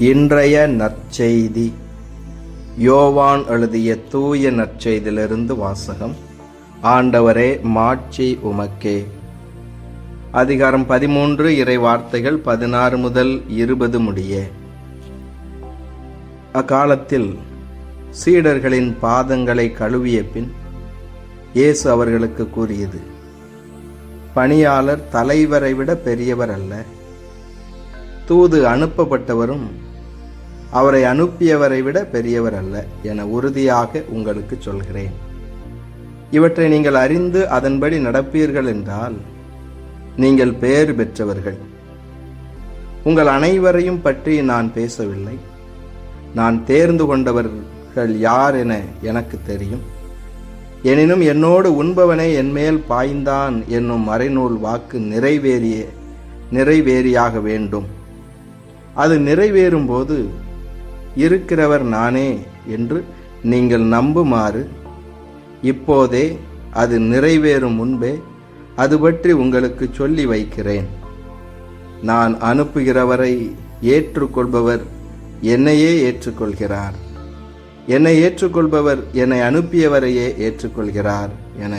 இன்றைய நற்செய்தி. யோவான் எழுதிய தூய நற்செய்தியிலிருந்து வாசகம். ஆண்டவரே மாட்சி உமக்கே. அதிகாரம் பதிமூன்று இறை வார்த்தைகள் பதினாறு முதல் இருபது முடிய. அக்காலத்தில் சீடர்களின் பாதங்களை கழுவிய பின் இயேசு அவர்களுக்கு கூறியது பணியாளர் தலைவரை விட பெரியவர் அல்ல தூது அனுப்பப்பட்டவரும் அவரை அனுப்பியவரை விட பெரியவர் அல்ல என உறுதியாக உங்களுக்கு சொல்கிறேன். இவற்றை நீங்கள் அறிந்து அதன்படி நடப்பீர்கள் என்றால் நீங்கள் பேறு பெற்றவர்கள். உங்கள் அனைவரையும் பற்றி நான் பேசவில்லை. நான் தேர்ந்து கொண்டவர்கள் யார் என எனக்கு தெரியும். எனினும் என்னோடு உண்பவனே என்மேல் பாய்ந்தான் என்னும் மறைநூல் வாக்கு நிறைவேறிய நிறைவேறியாக வேண்டும். அது நிறைவேறும் போது இருக்கிறவர் நானே என்று நீங்கள் நம்புமாறு இப்போதே அது நிறைவேறும் முன்பே அது பற்றி உங்களுக்கு சொல்லி வைக்கிறேன். நான் அனுப்புகிறவரை ஏற்றுக்கொள்பவர் என்னையே ஏற்றுக்கொள்கிறார். என்னை ஏற்றுக்கொள்பவர் என்னை அனுப்பியவரையே ஏற்றுக்கொள்கிறார் என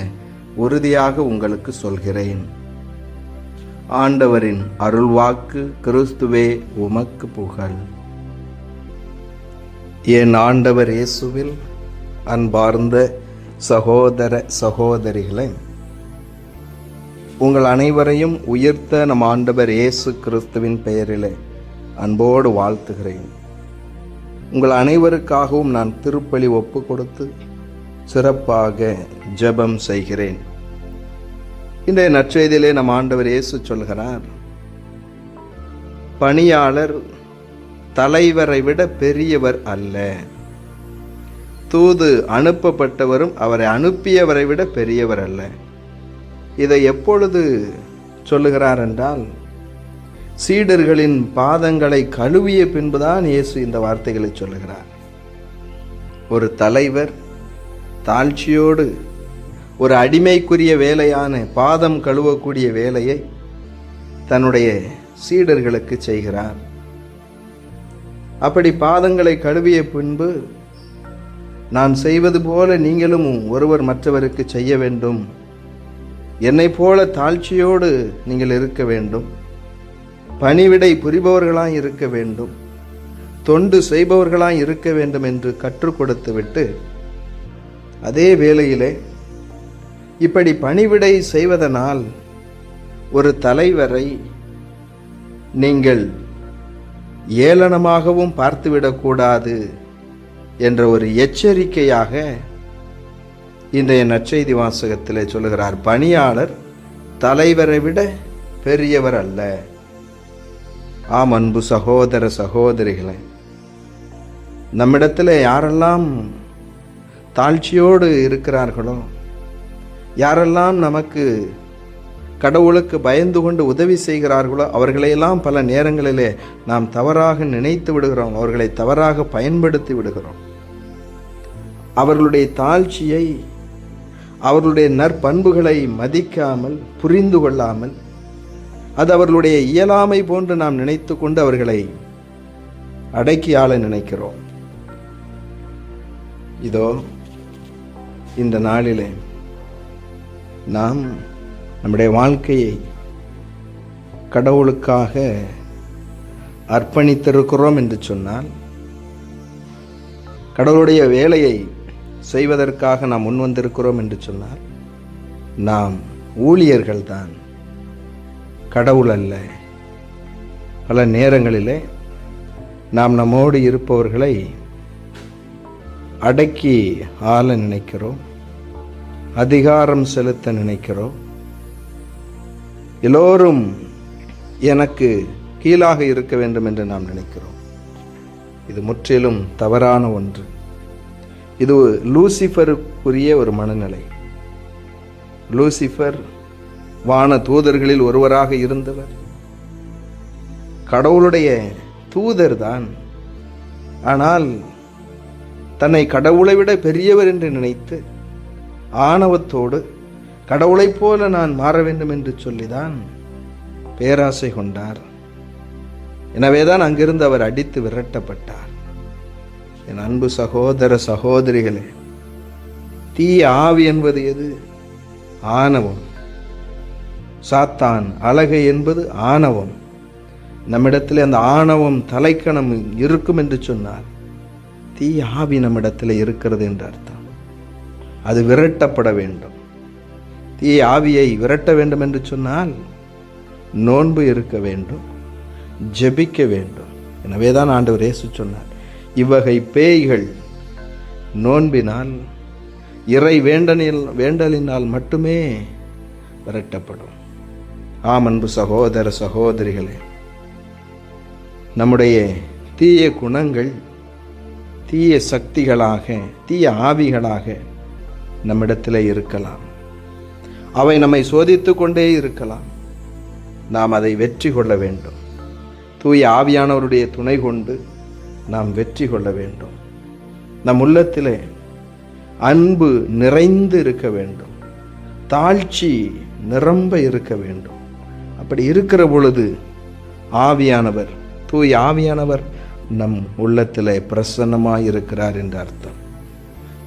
உறுதியாக உங்களுக்கு சொல்கிறேன். ஆண்டவரின் அருள்வாக்கு கிறிஸ்துவே உமக்கு புகழ். என் ஆண்டவர் இயேசுவில் அன்பார்ந்த சகோதர சகோதரிகளை உங்கள் அனைவரையும் உயர்த்த நம் ஆண்டவர் இயேசு கிறிஸ்துவின் பெயரிலே அன்போடு வாழ்த்துகிறேன். உங்கள் அனைவருக்காகவும் நான் திருப்பலி ஒப்பு கொடுத்து சிறப்பாக ஜெபம் செய்கிறேன். இன்றைய நற்செய்தியிலே நம் ஆண்டவர் இயேசு சொல்கிறார் பணியாளர் தலைவரை விட பெரியவர் அல்ல. தூது அனுப்பப்பட்டவரும் அவரை அனுப்பியவரை விட பெரியவர் அல்ல. இதை எப்பொழுது சொல்லுகிறார் என்றால் சீடர்களின் பாதங்களை கழுவிய பின்புதான் இயேசு இந்த வார்த்தைகளை சொல்லுகிறார். ஒரு தலைவர் தாழ்ச்சியோடு ஒரு அடிமைக்குரிய வேலையான பாதம் கழுவக்கூடிய வேலையை தன்னுடைய சீடர்களுக்கு செய்கிறார். அப்படி பாதங்களை கழுவிய பின்பு நான் செய்வது போல நீங்களும் ஒருவர் மற்றவருக்கு செய்ய வேண்டும். என்னைப் போல தாழ்ச்சியோடு நீங்கள் இருக்க வேண்டும். பணிவிடை புரிபவர்களாய் இருக்க வேண்டும். தொண்டு செய்பவர்களாய் இருக்க வேண்டும் என்று கற்றுக் கொடுத்துவிட்டு அதே வேளையிலே இப்படி பணிவிடை செய்வதனால் ஒரு தலைவரை நீங்கள் ஏளனமாகவும் பார்த்துவிடக்கூடாது என்ற ஒரு எச்சரிக்கையாக இன்றைய நற்செய்தி வாசகத்தில் சொல்லுகிறார். பணியாளர் தலைவரை விட பெரியவர் அல்ல. ஆம் அன்பு சகோதர சகோதரிகளை நம்மிடத்தில் யாரெல்லாம் தாழ்ச்சியோடு இருக்கிறார்களோ யாரெல்லாம் நமக்கு கடவுளுக்கு பயந்து கொண்டு உதவி செய்கிறார்களோ அவர்களையெல்லாம் பல நேரங்களிலே நாம் தவறாக நினைத்து விடுகிறோம். அவர்களை தவறாக பயன்படுத்தி விடுகிறோம். அவர்களுடைய தாழ்ச்சியை அவர்களுடைய நற்பண்புகளை மதிக்காமல் புரிந்து கொள்ளாமல் அது அவர்களுடைய இயலாமை போன்று நாம் நினைத்து கொண்டு அவர்களை அடக்கி ஆள நினைக்கிறோம். இதோ இந்த நாளிலே நாம் நம்முடைய வாழ்க்கையை கடவுளுக்காக அர்ப்பணித்திருக்கிறோம் என்று சொன்னால் கடவுளுடைய வேலையை செய்வதற்காக நாம் முன் வந்திருக்கிறோம் என்று சொன்னால் நாம் ஊழியர்கள்தான். கடவுள் அல்ல. பல நேரங்களிலே நாம் நம்மோடு இருப்பவர்களை அடக்கி ஆள நினைக்கிறோம் அதிகாரம் செலுத்த நினைக்கிறோம். எல்லோரும் எனக்கு கீழாக இருக்க வேண்டும் என்று நாம் நினைக்கிறோம். இது முற்றிலும் தவறான ஒன்று. இது லூசிஃபருக்குரிய ஒரு மனநிலை. லூசிஃபர் வான தூதர்களில் ஒருவராக இருந்தவர். கடவுளுடைய தூதர் தான். ஆனால் தன்னை கடவுளை விட பெரியவர் என்று நினைத்து ஆணவத்தோடு கடவுளைப் போல நான் மாற வேண்டும் என்று சொல்லிதான் பேராசை கொண்டார். எனவேதான் அங்கிருந்து அவர் அடித்து விரட்டப்பட்டார். என் அன்பு சகோதர சகோதரிகளே தீய ஆவி என்பது எது? ஆணவம். சாத்தான் அழகை என்பது ஆணவம். நம்மிடத்தில் அந்த ஆணவம் தலைக்கணம் இருக்கும் என்று சொன்னார் தீ ஆவி நம்மிடத்தில் இருக்கிறது என்று அர்த்தம். அது விரட்டப்பட வேண்டும். தீய ஆவியை விரட்ட வேண்டும் என்று சொன்னால் நோன்பு இருக்க வேண்டும் ஜெபிக்க வேண்டும். எனவே தான் ஆண்டவர் இயேசு சொன்னார் இவ்வகை பேய்கள் நோன்பினால் இறை வேண்டனில் வேண்டலினால் மட்டுமே விரட்டப்படும். ஆம் அன்பு சகோதர சகோதரிகளே நம்முடைய தீய குணங்கள் தீய சக்திகளாக தீய ஆவிகளாக நம்மிடத்தில் இருக்கலாம். அவை நம்மை சோதித்து கொண்டே இருக்கலாம். நாம் அதை வெற்றி கொள்ள வேண்டும். தூய ஆவியானவருடைய துணை கொண்டு நாம் வெற்றி கொள்ள வேண்டும். நம் உள்ளத்திலே அன்பு நிறைந்து இருக்க வேண்டும். தாழ்ச்சி நிரம்ப இருக்க வேண்டும். அப்படி இருக்கிற பொழுது ஆவியானவர் தூய் ஆவியானவர் நம் உள்ளத்திலே பிரசன்னமாக இருக்கிறார் என்று அர்த்தம்.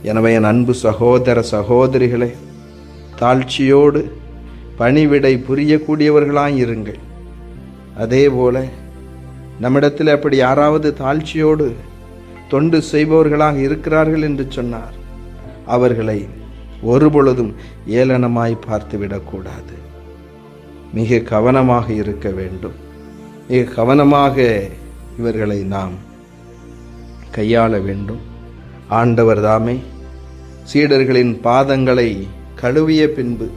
எனவே என் அன்பு சகோதர சகோதரிகளே தாழ்ச்சியோடு பணிவிடை புரியக்கூடியவர்களாய் இருங்கள். அதே போல் நம்மிடத்தில் அப்படி யாராவது தாழ்ச்சியோடு தொண்டு செய்பவர்களாக இருக்கிறார்கள் என்று சொன்னார். அவர்களை ஒருபொழுதும் ஏளனமாய் பார்த்துவிடக்கூடாது. மிக கவனமாக இருக்க வேண்டும். மிக கவனமாக இவர்களை நாம் கையாள வேண்டும். ஆண்டவர் தாமே சீடர்களின் பாதங்களை கழுவிய பின்பு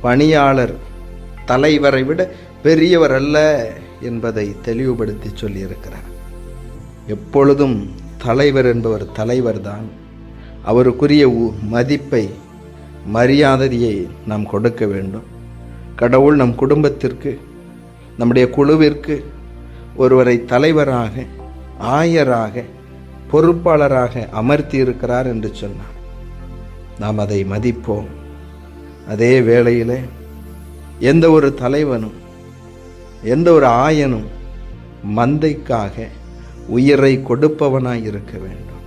பணியாளர் தலைவரை விட பெரியவர் அல்ல என்பதை தெளிவுபடுத்தி சொல்லியிருக்கிறார். எப்பொழுதும் தலைவர் என்பவர் தலைவர்தான். அவருக்குரிய உ- மதிப்பை மரியாதையை நாம் கொடுக்க வேண்டும். கடவுள் நம் குடும்பத்திற்கு நம்முடைய குழுவிற்கு ஒருவரை தலைவராக ஆயராக பொறுப்பாளராக அமர்த்தி இருக்கிறார் என்று சொன்னார். நாம் அதை மதிப்போம். அதே வேளையிலே எந்த ஒரு தலைவனும் எந்த ஒரு ஆயனும் மந்தைக்காக உயிரை கொடுப்பவனாய் இருக்க வேண்டும்.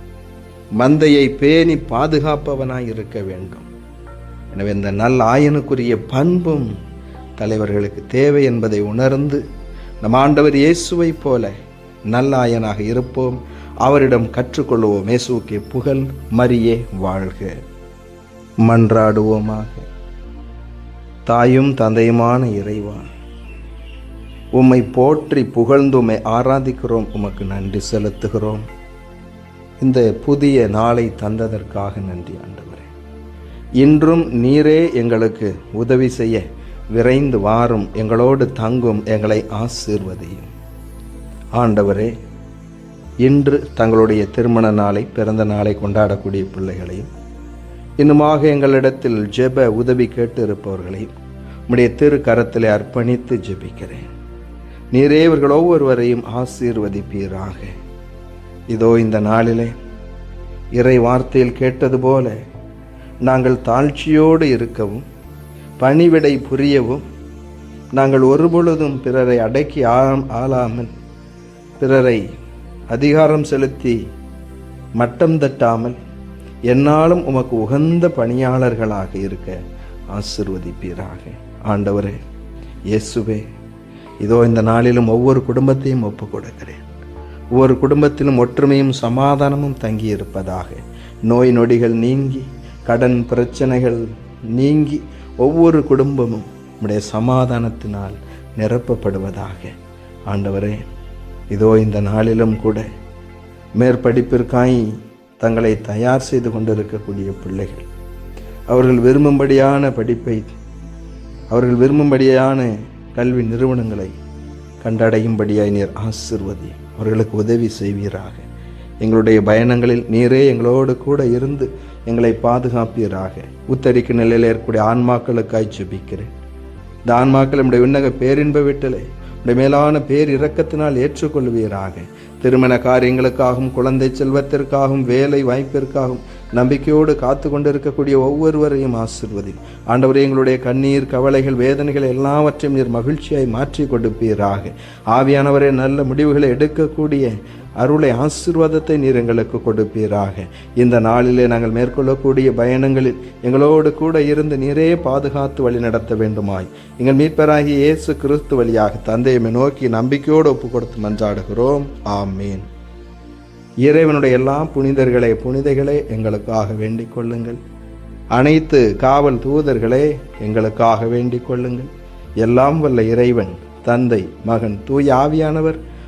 மந்தையை பேணி பாதுகாப்பவனாய் இருக்க வேண்டும். எனவே இந்த நல்ல ஆயனுக்குரிய பண்பும் தலைவர்களுக்கு தேவை என்பதை உணர்ந்து நம் ஆண்டவர் இயேசுவை போல நல்ல ஆயனாக இருப்போம். அவரிடம் கற்றுக்கொள்வோம். இயேசுக்கு புகழ் மரியே வாழ்க. மன்றாடுவோமாக. தாயும் தந்தையுமான இறைவா உம்மை போற்றி புகழ்ந்து உம்மை ஆராதிக்கிறோம். உமக்கு நன்றி செலுத்துகிறோம். இந்த புதிய நாளை தந்ததற்காக நன்றி ஆண்டவரே. இன்றும் நீரே எங்களுக்கு உதவி செய்ய விரைந்து வாரும். எங்களோடு தங்கும் எங்களை ஆசீர்வதியும். ஆண்டவரே இன்று தங்களுடைய திருமண நாளை பிறந்த நாளை கொண்டாடக்கூடிய பிள்ளைகளையும் இன்னுமாக எங்களிடத்தில் ஜெப உதவி கேட்டு இருப்பவர்களையும் உம்முடைய திரு கரத்திலே அர்ப்பணித்து ஜெபிக்கிறேன். நீரே இவர்கள் ஒவ்வொருவரையும் ஆசீர்வதிப்பீராக. இதோ இந்த நாளிலே இறை வார்த்தையில் கேட்டது போல நாங்கள் தாழ்ச்சியோடு இருக்கவும் பணிவிடை புரியவும் நாங்கள் ஒருபொழுதும் பிறரை அடக்கி ஆளாமல் பிறரை அதிகாரம் செலுத்தி மட்டம் தட்டாமல் என்னாலும் உமக்கு உகந்த பணியாளர்களாக இருக்க ஆசிர்வதிப்பீராக. ஆண்டவரே இயேசுவே இதோ இந்த நாளிலும் ஒவ்வொரு குடும்பத்தையும் ஒப்பு கொடுக்கிறேன் ஒவ்வொரு குடும்பத்திலும் ஒற்றுமையும் சமாதானமும் தங்கி இருப்பதாக நோய் நொடிகள் நீங்கி கடன் பிரச்சனைகள் நீங்கி ஒவ்வொரு குடும்பமும் நம்முடைய சமாதானத்தினால் நிரப்பப்படுவதாக. ஆண்டவரே இதோ இந்த நாளிலும் கூட மேற்படிப்பிற்காய் தங்களை தயார் செய்து கொண்டிருக்கக்கூடிய பிள்ளைகள். அவர்கள் விரும்பும்படியான படிப்பை அவர்கள் விரும்பும்படியான கல்வி நிறுவனங்களை கண்டடையும்படியாய் நீர் ஆசிர்வதி. அவர்களுக்கு உதவி செய்வீராக. எங்களுடைய பயணங்களில் நீரே எங்களோடு கூட இருந்து எங்களை பாதுகாப்பீராக. உத்தரிக்கு நிலையில் ஏற்கக்கூடிய ஆன்மாக்களுக்காய் ஜெபிக்கிறேன். இந்த ஆன்மாக்கள் நம்முடைய விண்ணக பேரின்ப விட்டலை உடைய மேலான பேர் இரக்கத்தினால் ஏற்றுக்கொள்வீராக. திருமண காரியங்களுக்காகவும் குழந்தை செல்வத்திற்காகவும் வேலை வாய்ப்பிற்காகவும் நம்பிக்கையோடு காத்து கொண்டிருக்கக்கூடிய ஒவ்வொருவரையும் ஆசிர்வதி ஆண்டவரே எங்களுடைய கண்ணீர் கவலைகள் வேதனைகள் எல்லாவற்றையும் நீர் மகிழ்ச்சியாய் மாற்றி கொடுப்பீராக. ஆவியானவரே நல்ல முடிவுகளை எடுக்கக்கூடிய அருளை ஆசீர்வாதத்தை நீர் எங்களுக்கு கொடுப்பீராக. இந்த நாளிலே நாங்கள் மேற்கொள்ளக்கூடிய பயணங்களில் எங்களோடு கூட இருந்து நீரே பாதுகாத்து வழி நடத்த வேண்டுமாய். எங்கள் மீட்பராகிய இயேசு கிறிஸ்து வழியாக தந்தையமை நோக்கி நம்பிக்கையோடு ஒப்பு கொடுத்து மன்றாடுகிறோம். ஆமீன். இறைவனுடைய எல்லா புனிதர்களே புனிதைகளே எங்களுக்காக வேண்டிக் கொள்ளுங்கள். அனைத்து காவல் தூதர்களே எங்களுக்காக வேண்டிக் கொள்ளுங்கள். எல்லாம் வல்ல இறைவன் தந்தை மகன் தூய் ஆவியானவர்